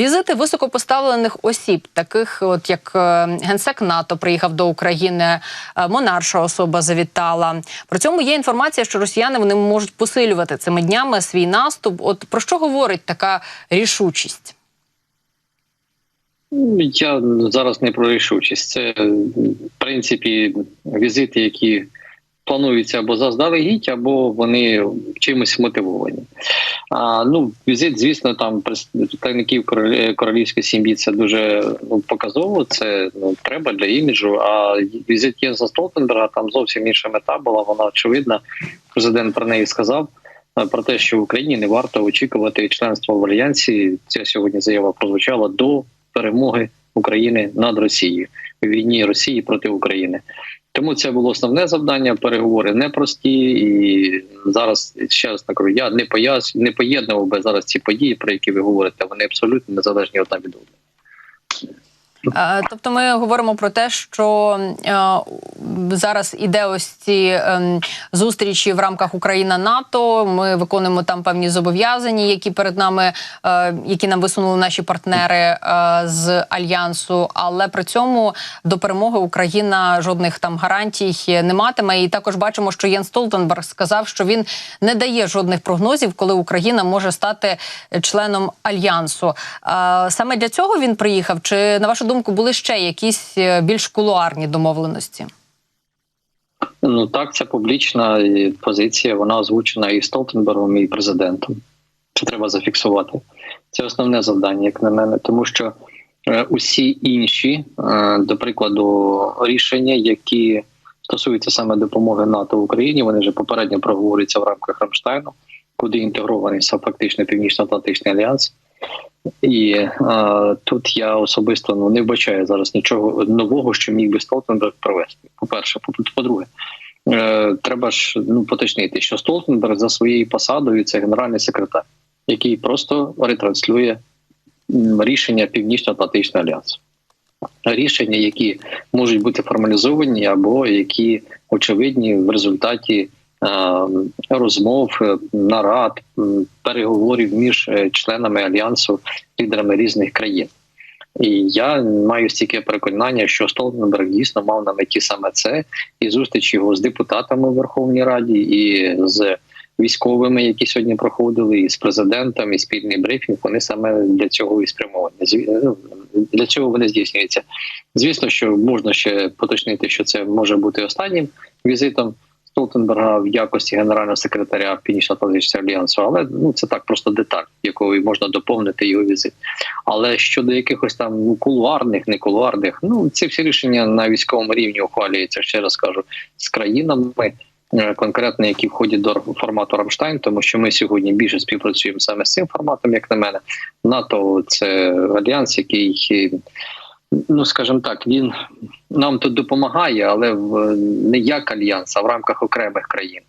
Візити високопоставлених осіб, таких от як е, генсек НАТО приїхав до України, е, монарша особа завітала. При цьому є інформація, що росіяни вони можуть посилювати цими днями свій наступ. От про що говорить така рішучість? Я зараз не про рішучість. Це в принципі візити, які плануються або заздалегідь, або вони чимось мотивовані. А, ну, візит, звісно, там представників король- королівської сім'ї це дуже ну, показово. Це ну, треба для іміджу. А візит Єнса Столтенберга там зовсім інша мета була. Вона очевидна. Президент про неї сказав. е, Про те, що в Україні не варто очікувати членства в альянсі. Ця сьогодні заява прозвучала до перемоги України над Росією в війні Росії проти України. Тому це було основне завдання. Переговори непрості, і зараз ще раз кажу, я не пояс, не поєднував би зараз ці події, про які ви говорите. Вони абсолютно незалежні одна від одної. Е, Тобто ми говоримо про те, що е, зараз іде ось ці е, зустрічі в рамках Україна НАТО. Ми виконуємо там певні зобов'язання, які перед нами, е, які нам висунули наші партнери з альянсу. Але при цьому до перемоги Україна жодних там гарантій не матиме. І також бачимо, що Єн Столтенберг сказав, що він не дає жодних прогнозів, коли Україна може стати членом альянсу. Саме для цього він приїхав. Чи на вашу думку були ще якісь е, більш кулуарні домовленості? Ну так, це публічна е, позиція. Вона озвучена і Столтенбергом, і президентом. Це треба зафіксувати. Це основне завдання, як на мене, тому що е, усі інші, до прикладу, рішення, які стосуються саме допомоги НАТО Україні, вони вже попередньо проговорюються в рамках Рамштайну, куди інтегрований фактично Північно-Атлантичний альянс. І е, тут я особисто ну не вбачаю зараз нічого нового, що міг би Столтенберг провести. По перше, по-друге, е, треба ж ну поточнити, що Столтенберг за своєю посадою це генеральний секретар, який просто ретранслює рішення Північно-Атлантичного альянсу. Рішення, які можуть бути формалізовані, або які очевидні в результаті розмов, е, нарад, переговорів між е, членами альянсу, лідерами різних країн. І я маю стільки переконання, що Столтенберг дійсно мав на меті саме це, і зустріч його з депутатами в Верховній Раді, і з військовими, які сьогодні проходили, і з президентом, і спільний брифінг. Вони саме для цього і спрямовані. Для цього вони здійснюються. Звісно, що можна ще поточнити, що це може бути останнім візитом Столтенберга в якості генерального секретаря Північно-Атлантичного альянсу, але ну це так просто деталь, якою можна доповнити його візит. Але щодо якихось там ну, кулуарних, не кулуарних, ну ці всі рішення на військовому рівні ухвалюються. Ще раз кажу, з країнами. е, Конкретно, які входять до формату Рамштайн, тому що ми сьогодні більше співпрацюємо саме з цим форматом, як на мене. НАТО це альянс, який ну скажімо так, він нам тут допомагає, але в не як альянс, а в рамках окремих країн.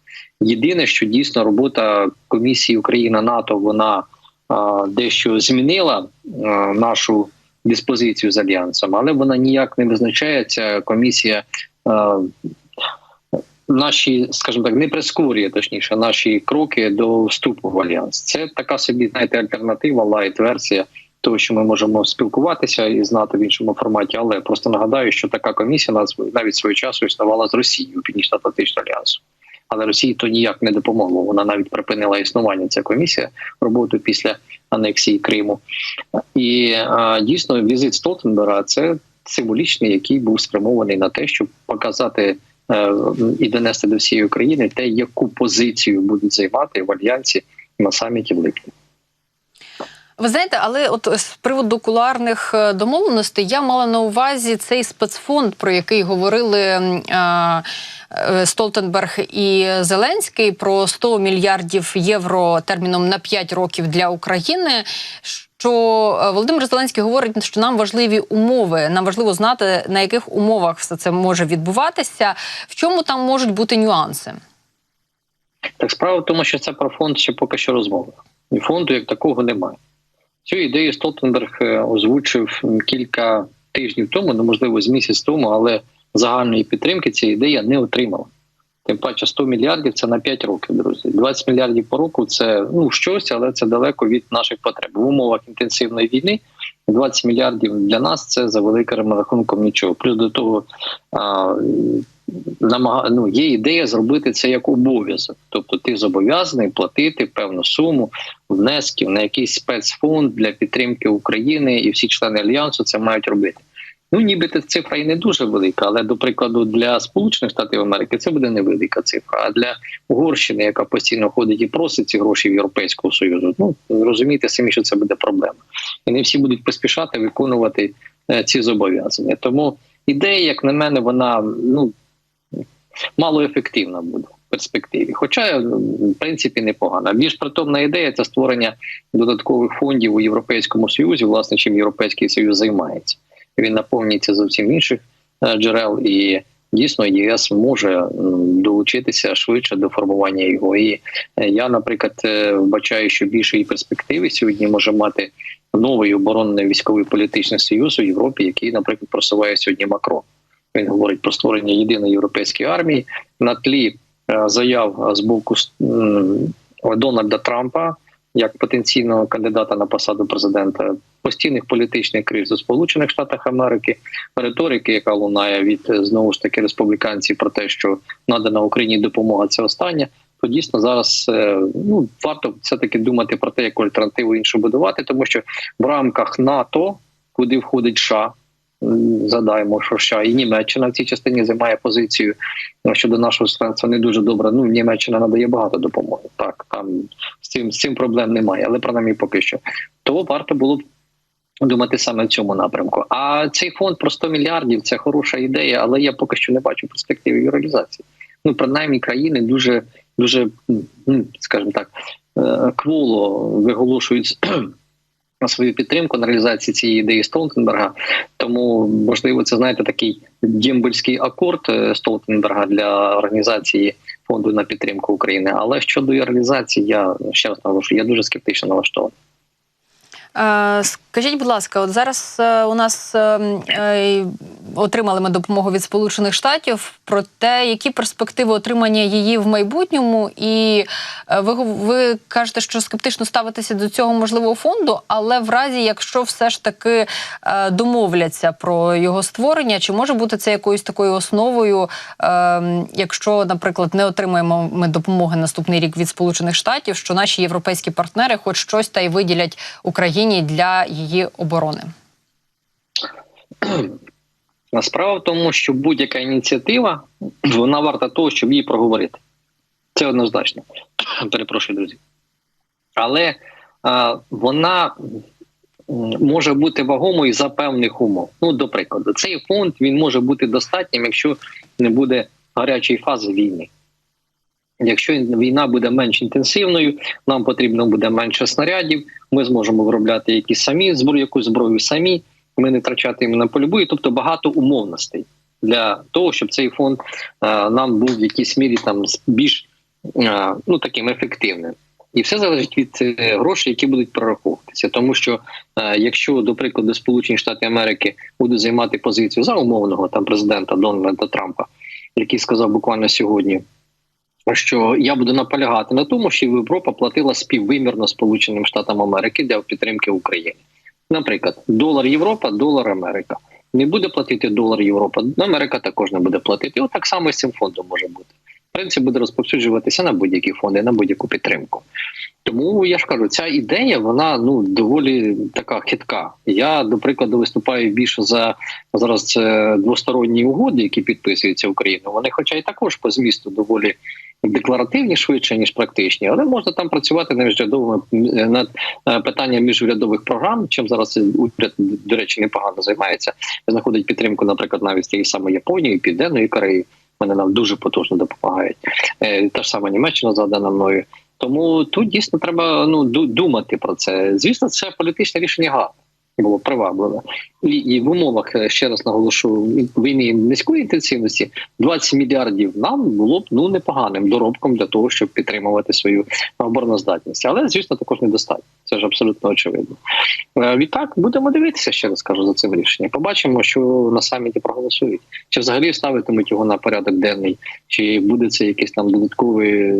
Єдине, що дійсно робота комісії Україна НАТО вона а, дещо змінила а, нашу диспозицію з альянсом, але вона ніяк не визначається. Комісія а, наші, скажімо так, не прискорює точніше наші кроки до вступу в альянс. Це така собі знаєте альтернатива, лайт версія того, що ми можемо спілкуватися і знати в іншому форматі. Але просто нагадаю, що така комісія наз- навіть свого часу існувала з Росією Північно-Атлантичного альянсу. Але Росії то ніяк не допомогло. Вона навіть припинила існування ця комісія роботу після анексії Криму. І а, дійсно візит Столтенберга це символічний, який був спрямований на те, щоб показати е, і донести до всієї України те, яку позицію будуть займати в альянсі на саміті в липні. Ви знаєте, але от з приводу кулуарних е, домовленостей я мала на увазі цей спецфонд, про який говорили м, е, е, Столтенберг і Зеленський, про 100 мільярдів євро терміном на 5 років для України. Що Володимир Зеленський говорить, що нам важливі умови. Нам важливо знати, на яких умовах все це може відбуватися. В чому там можуть бути нюанси? Так справа в тому, що це про фонд ще поки що розмова. Фонду як такого немає. Цю ідею Столтенберг е, озвучив кілька тижнів тому, ну можливо, з місяць тому, але загальної підтримки ця ідея не отримала. Тим паче 100 мільярдів це на 5 років, друзі. 20 мільярдів по року це ну щось, але це далеко від наших потреб. В умовах інтенсивної війни 20 мільярдів для нас це за великим рахунком нічого. Плюс до того намага... ну, є ідея зробити це як обов'язок. Тобто ти зобов'язаний платити певну суму внесків на якийсь спецфонд для підтримки України, і всі члени альянсу це мають робити. Ну, нібито цифра і не дуже велика, але до прикладу для Сполучених Штатів Америки це буде невелика цифра. А для Угорщини, яка постійно ходить і просить ці гроші в Європейського Союзу, ну розумієте самі, що це буде проблема. І не всі будуть поспішати виконувати е, ці зобов'язання. Тому ідея, як на мене, вона ну малоефективна буде в перспективі. Хоча, в принципі, непогана. Більш притомна ідея це створення додаткових фондів у Європейському Союзі, власне, чим Європейський Союз займається. Він наповнюється зовсім інших е, джерел, і дійсно ЄС може долучитися швидше до формування його. І е, я, наприклад, е, вбачаю, що більшої перспективи сьогодні може мати новий оборонний військовий політичний союз у Європі, який, наприклад, просуває сьогодні Макрон. Він говорить про створення єдиної європейської армії на тлі е, заяв з боку Дональда Трампа як потенційного кандидата на посаду президента, постійних політичних криз у Сполучених Штатах Америки, риторики, яка лунає від е, знову ж таки республіканців про те, що надана Україні допомога це остання. То дійсно зараз е, ну варто все таки думати про те, яку альтернативу іншу будувати, тому що в рамках НАТО, куди входить США, задаємо, що США і Німеччина в цій частині займає позицію е, щодо нашого членства не дуже добре. Ну Німеччина надає багато допомоги. Так там з цим з цим проблем немає, але принаймні поки що. То варто було б думати саме в цьому напрямку. А цей фонд про 100 мільярдів це хороша ідея, але я поки що не бачу перспективи її реалізації. Ну принаймні країни дуже дуже ну, скажімо так е, кволо виголошують на свою підтримку на реалізації цієї ідеї Столтенберга. Тому можливо, це знаєте такий дємбельський акорд е, Столтенберга для організації фонду на підтримку України. Але щодо реалізації, я ще раз наголошую, я дуже скептично налаштований. Е, Скажіть, будь ласка, от зараз е, у нас е, е, отримали ми допомогу від Сполучених Штатів про те, які перспективи отримання її в майбутньому, і е, ви, ви кажете, що скептично ставитеся до цього можливого фонду, але в разі, якщо все ж таки е, домовляться про його створення, чи може бути це якоюсь такою основою, е, якщо, наприклад, не отримаємо ми допомоги наступний рік від Сполучених Штатів, що наші європейські партнери хоч щось та й виділять Україні для її оборони? Справа в тому, що будь-яка ініціатива вона варта того, щоб її проговорити. Це однозначно. Перепрошую, друзі. Але а, вона може бути вагомою за певних умов. Ну, до прикладу, цей фонд він може бути достатнім, якщо не буде гарячої фази війни. Якщо війна буде менш інтенсивною, нам потрібно буде менше снарядів. Ми зможемо виробляти якісь самі зброю, якусь зброю самі. Ми не втрачатимемо на полі бою, тобто багато умовностей для того, щоб цей фонд е, нам був в якійсь мірі там більш е, ну таким ефективним. І все залежить від е, грошей, які будуть прораховуватися. Тому що якщо, до прикладу, Сполучені Штати Америки будуть займати позицію за умовного там президента Дональда Трампа, який сказав буквально сьогодні, що я буду наполягати на тому, що Європа платила співвимірно Сполученим Штатам Америки для підтримки України. Наприклад, долар Європа, долар Америка. Не буде платити долар Європа, Америка також не буде платити. От так само з цим фондом може бути. Принцип буде розповсюджуватися на будь-які фонди, на будь-яку підтримку. Тому я ж кажу, ця ідея вона ну доволі така хитка. Я до прикладу виступаю більше за зараз це двосторонні угоди, які підписуються Україною. Вони, хоча й також по змісту доволі декларативні швидше ніж практичні, але можна там працювати над міжрядовими над е, питанням міжурядових програм. Чим зараз уряд до речі непогано займається. Знаходить підтримку, наприклад, навіть тієї самої Японії, Південної Кореї. Вони нам дуже потужно допомагають. Е, Та ж сама Німеччина задана мною. Тому тут дійсно треба ну ду- думати про це. Звісно, це політичне рішення гарне було привабливе. І, і в умовах е, ще раз наголошу війни низької інтенсивності 20 мільярдів нам було б ну непоганим доробком для того, щоб підтримувати свою обороноздатність. Але звісно, також недостатньо. Це ж абсолютно очевидно. Е, Відтак будемо дивитися ще раз кажу за цим рішенням. Побачимо, що на саміті проголосують. Чи взагалі ставитимуть його на порядок денний, чи буде це якийсь там додатковий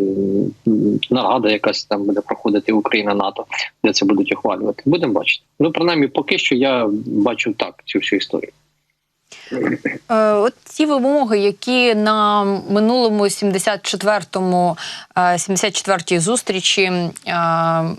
нарада, якась там буде проходити Україна НАТО, де це будуть ухвалювати. Будемо бачити. Ну принаймні, поки що я бачу так цю всю історію. Е, От ті вимоги, які на минулому 74-му, е, 74-й зустрічі е,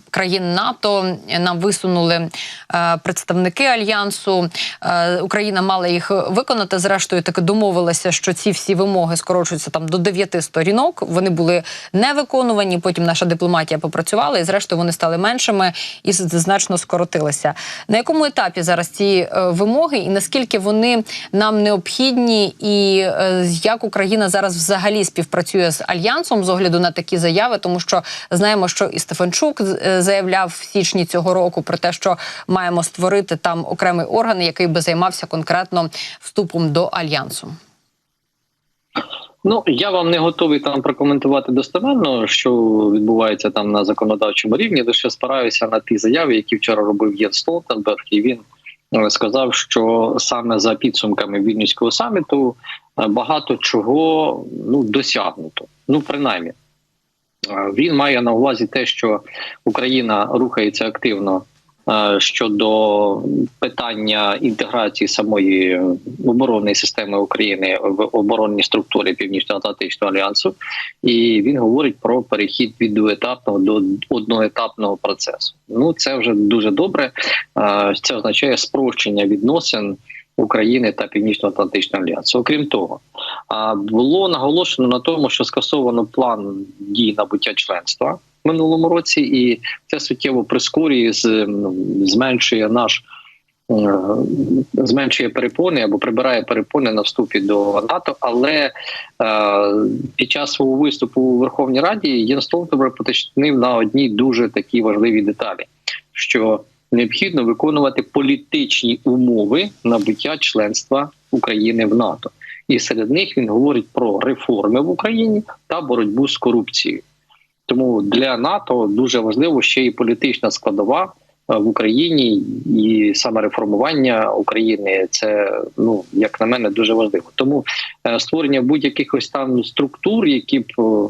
країн НАТО нам висунули е, представники альянсу. Е, Україна мала їх виконати. Зрештою, таки домовилася, що ці всі вимоги скорочуються там до 9 сторінок. Вони були не виконувані. Потім наша дипломатія попрацювала, і зрештою вони стали меншими і значно скоротилися. На якому етапі зараз ці е, вимоги, і наскільки вони нам необхідні, і е, як Україна зараз взагалі співпрацює з альянсом з огляду на такі заяви, тому що знаємо, що і Стефанчук е, заявляв в січні цього року про те, що маємо створити там окремий орган, який би займався конкретно вступом до альянсу. Ну я вам не готовий там прокоментувати достеменно, що відбувається там на законодавчому рівні. Лише спираюся на ті заяви, які вчора робив Єн Столтенберг, і він сказав, що саме за підсумками вільнюського саміту е, багато чого ну досягнуто. Ну принаймні, Е, він має на увазі те, що Україна рухається активно щодо питання інтеграції самої оборонної системи України в оборонні структури Північно-Атлантичного альянсу, і він говорить про перехід від двоетапного до одноетапного процесу. Ну це вже дуже добре. Е, Це означає спрощення відносин. України та Північно-Атлантичного альянсу. Окрім того, було наголошено на тому, що скасовано план дій набуття членства минулому році, і це суттєво прискорює, зменшує наш е, зменшує перепони або прибирає перепони на вступі до НАТО. Але е, під час свого виступу у Верховній Раді Єн Столтенберг поточнив на одній дуже такій важливій деталі, що необхідно виконувати політичні умови набуття членства України в НАТО. І серед них він говорить про реформи в Україні та боротьбу з корупцією. Тому для НАТО дуже важливо ще і політична складова е, в Україні, і саме реформування України це ну як на мене дуже важливо. Тому е, створення будь-яких ось там структур, які б е,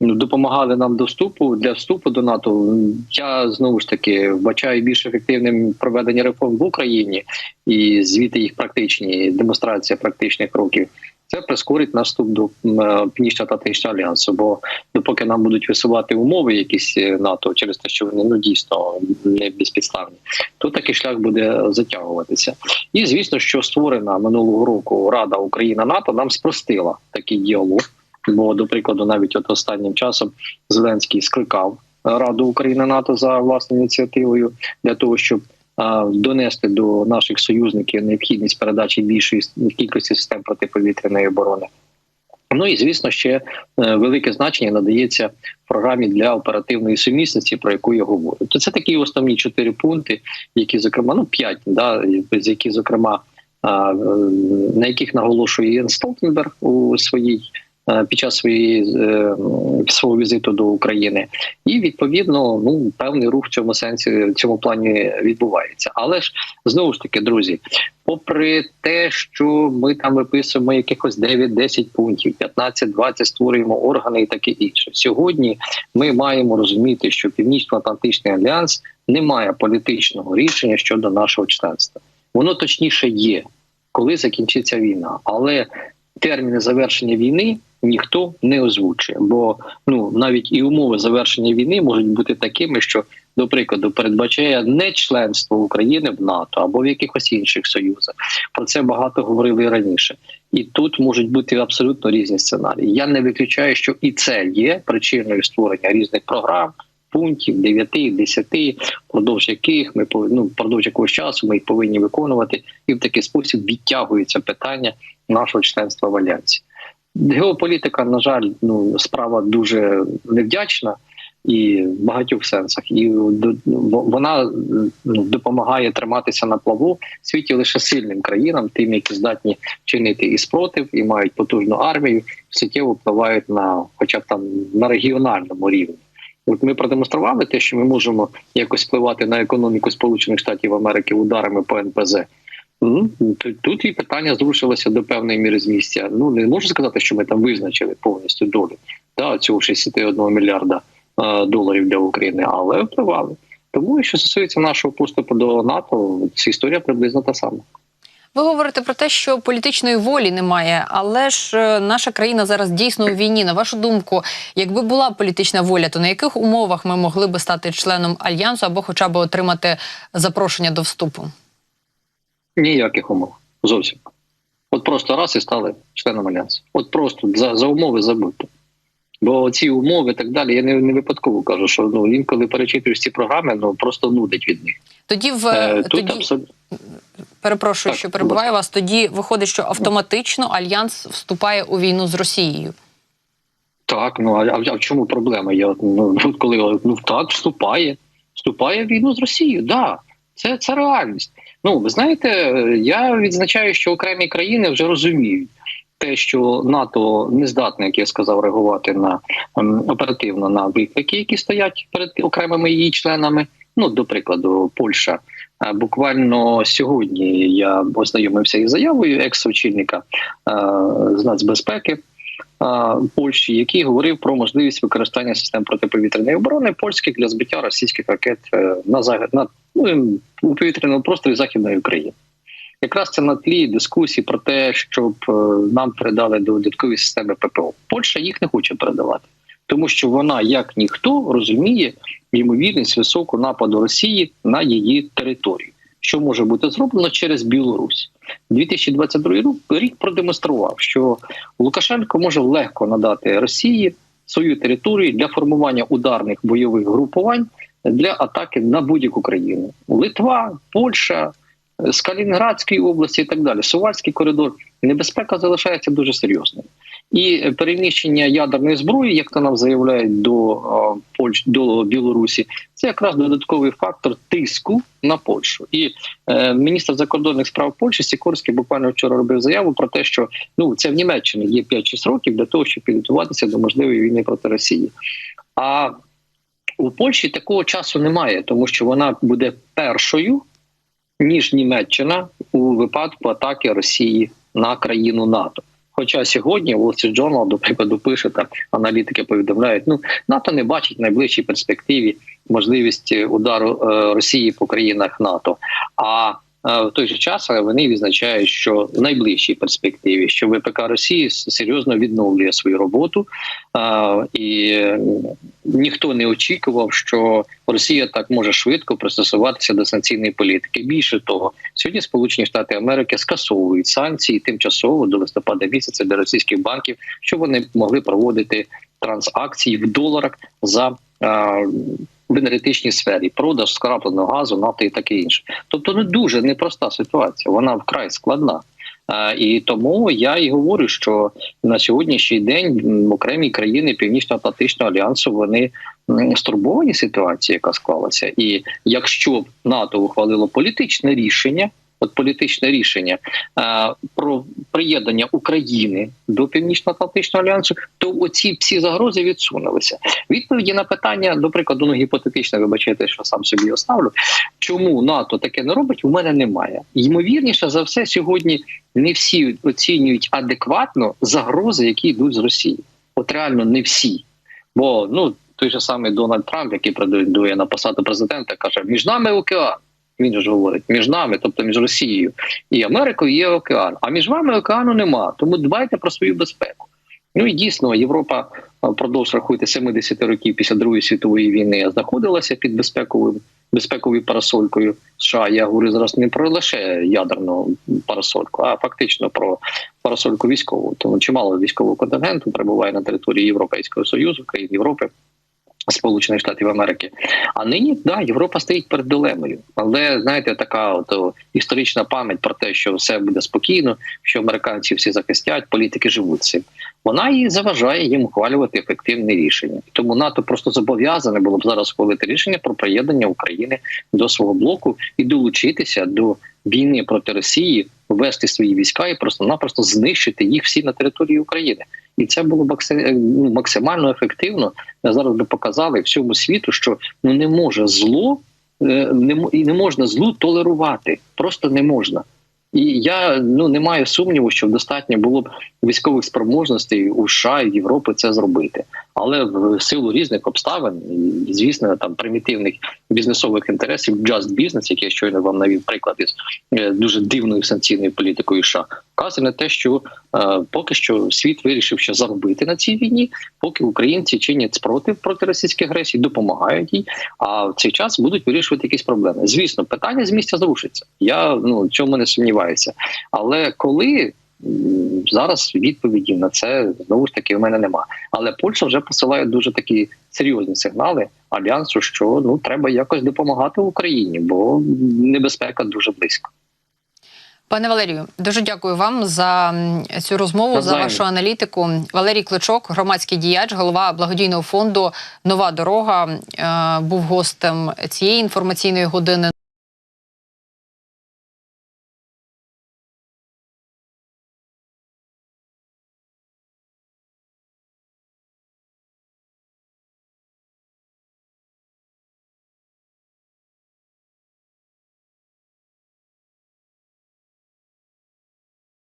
ну, допомагали нам до вступу для вступу до НАТО. Я знову ж таки вбачаю більш ефективним проведення реформ в Україні і звіти їх практичні демонстрація практичних кроків. Це прискорить наш вступ до е, Північно-Атлантичного альянсу. Бо допоки нам будуть висувати умови, якісь е, НАТО через те, що вони ну дійсно не безпідставні, то такий шлях буде затягуватися. І звісно, що створена минулого року Рада Україна НАТО нам спростила такий діалог. Бо, до прикладу, навіть от останнім часом Зеленський скликав Раду України НАТО за власною ініціативою для того, щоб донести до наших союзників необхідність передачі більшої кількості систем протиповітряної оборони. Ну і звісно, ще е, велике значення надається програмі для оперативної сумісності, про яку я говорю. То це такі основні чотири пункти, які зокрема ну п'ять, да з які зокрема е, на яких наголошує Єн Столтенберг у своїй під час своєї е, свого візиту до України, і відповідно ну певний рух в цьому сенсі в цьому плані відбувається. Але ж знову ж таки, друзі, попри те, що ми там виписуємо якихось 9-10 пунктів, 15-20 створюємо органи і таке інше. Сьогодні ми маємо розуміти, що Північно-Атлантичний альянс не має політичного рішення щодо нашого членства. Воно точніше є, коли закінчиться війна, але терміни завершення війни ніхто не озвучує, бо ну навіть і умови завершення війни можуть бути такими, що до прикладу передбачає не членство України в НАТО або в якихось інших союзах. Про це багато говорили раніше, і тут можуть бути абсолютно різні сценарії. Я не виключаю, що і це є причиною створення різних програм. Пунктів 9, 10, впродовж яких ми ну, впродовж якогось часу ми їх повинні виконувати, і в такий спосіб відтягується питання нашого членства в альянсі. Геополітика, на жаль, ну справа дуже невдячна. і в багатьох сенсах. І до- вона ну, допомагає триматися на плаву в світі лише сильним країнам, тим, які здатні чинити і спротив, і мають потужну армію, суттєво впливають на, хоча б там на регіональному рівні. От ми продемонстрували те, що ми можемо якось впливати на економіку Сполучених Штатів Америки ударами по НПЗ. Тут- і питання зрушилося до певної міри з місця. Ну не можу сказати, що ми там визначили повністю долю да, цього 61 мільярда е, доларів для України, але впливали. Тому, що стосується нашого поступу до НАТО, ця історія приблизно та сама. Ви говорите про те, що політичної волі немає, але ж е, наша країна зараз дійсно у війні. На вашу думку, якби була політична воля, то на яких умовах ми могли би стати членом альянсу або хоча б отримати запрошення до вступу? Ніяких умов. Зовсім. От просто раз і стали членом альянсу. От просто за, за умови забудьте. Бо ці умови і так далі, я не, не випадково кажу, що ну інколи перечитуєш ці програми, ну просто нудить від них. Тоді в Е, тут тоді абсолютно перепрошую, Так, що перебуваю вас. Тоді виходить, що автоматично альянс вступає у війну з Росією. так. Ну а, а в чому проблема? Я ну коли ну так вступає, вступає в війну з Росією. Да, це, це реальність. Ну ви знаєте, я відзначаю, що окремі країни вже розуміють. Те, що НАТО не здатне, як я сказав, реагувати на ем, оперативно на виклики, які стоять перед окремими її членами. Ну, до прикладу, Польща. Е, Буквально сьогодні я ознайомився із заявою екс-очільника е, з нацбезпеки Польщі, який говорив про можливість використання систем протиповітряної оборони польських для збиття російських ракет е, на на ну, у повітряному просторі західної України. Якраз це на тлі дискусії про те, щоб е, нам передали додаткові системи ППО. Польща їх не хоче передавати, тому що вона, як ніхто, розуміє ймовірність високу нападу Росії на її територію, що може бути зроблено через Білорусь. 2022 рік- продемонстрував, що Лукашенко може легко надати Росії свою територію для формування ударних бойових групувань для атаки на будь-яку країну: Литва, Польща, е, з Калінінградської області і так далі. Сувальський коридор. Небезпека залишається дуже серйозною. І переміщення ядерної зброї, як то нам заявляють до е, Польщ до Білорусі, це якраз додатковий фактор тиску на Польщу. І е, міністр закордонних справ Польщі Сікорський буквально вчора робив заяву про те, що ну це в Німеччині є 5-6 років для того, щоб підготуватися до можливої війни проти Росії. А у Польщі такого часу немає, тому що вона буде першою, ніж Німеччина у випадку атаки Росії на країну НАТО. Хоча сьогодні Wall Street Journal, до прикладу, пише та аналітики повідомляють, ну НАТО не бачить в найближчій перспективі можливість удару е, Росії по країнах НАТО. А е, в той же час вони відзначають, що в найближчій перспективі, що ВПК Росії серйозно відновлює свою роботу, і е, ніхто не очікував, що Росія так може швидко пристосуватися до санкційної політики. Більше того, сьогодні Сполучені Штати Америки скасовують санкції тимчасово до листопада місяця для російських банків, щоб вони могли проводити транзакції в доларах за в енергетичній сфері, продаж скрапленого газу, нафти і таке інше. Тобто, не дуже непроста ситуація, вона вкрай складна. І тому я і говорю, що на сьогоднішній день окремі країни Північно-Атлантичного альянсу вони стурбовані ситуації, яка склалася. І якщо б НАТО ухвалило політичне рішення, от політичне рішення е, про приєднання України до Північно-Атлантичного альянсу, то оці всі загрози відсунулися. Відповіді на питання, до прикладу, ну гіпотетичне, вибачайте, що сам собі його ставлю. Чому НАТО таке не робить? У мене немає. Ймовірніше за все, сьогодні не всі оцінюють адекватно загрози, які йдуть з Росії. От реально не всі. Бо ну той же самий Дональд Трамп, який претендує на посаду президента, каже: між нами океан. Він ж говорить між нами, тобто між Росією і Америкою є океан. А між вами океану нема. Тому дбайте про свою безпеку. Ну і дійсно, Європа впродовж рахуйте 70 років після Другої світової війни знаходилася під безпековою безпековою парасолькою США. Я говорю зараз не про лише ядерну парасольку, а фактично про парасольку військову. Тому чимало військового контингенту перебуває на території Європейського союзу, країн Європи. Сполучених Штатів Америки, а нині да Європа стоїть перед дилемою, але знаєте, така от історична пам'ять про те, що все буде спокійно, що американці всі захистять, політики живуть цим. Вона і заважає їм ухвалювати ефективні рішення. Тому НАТО просто зобов'язане було б зараз ухвалити рішення про приєднання України до свого блоку і долучитися до війни проти Росії, ввести свої війська і просто-напросто знищити їх всі на території України. І це було б максим- ну, максимально ефективно. Зараз би показали всьому світу, що ну не може зло е, не і не можна злу толерувати. Просто не можна. І я ну не маю сумніву, що достатньо було б військових спроможностей у США і Європи це зробити, але в силу різних обставин, звісно, там примітивних бізнесових інтересів, just business, як я щойно вам навів приклад із е, дуже дивною санкційною політикою США, вказує на те, що е, поки що світ вирішив, що заробити на цій війні, поки українці чинять спротив проти російської агресії, допомагають їй. А в цей час будуть вирішувати якісь проблеми. Звісно, питання з місця зрушиться. Я ну цьому не сумніваюся. Але коли зараз відповіді на це знову ж таки в мене нема. Але Польща вже посилає дуже такі серйозні сигнали альянсу, що ну треба якось допомагати Україні, бо небезпека дуже близько. Пане Валерію, дуже дякую вам за цю розмову, за вашу аналітику. Валерій Кличок, громадський діяч, голова благодійного фонду Нова дорога, е, був гостем цієї інформаційної години.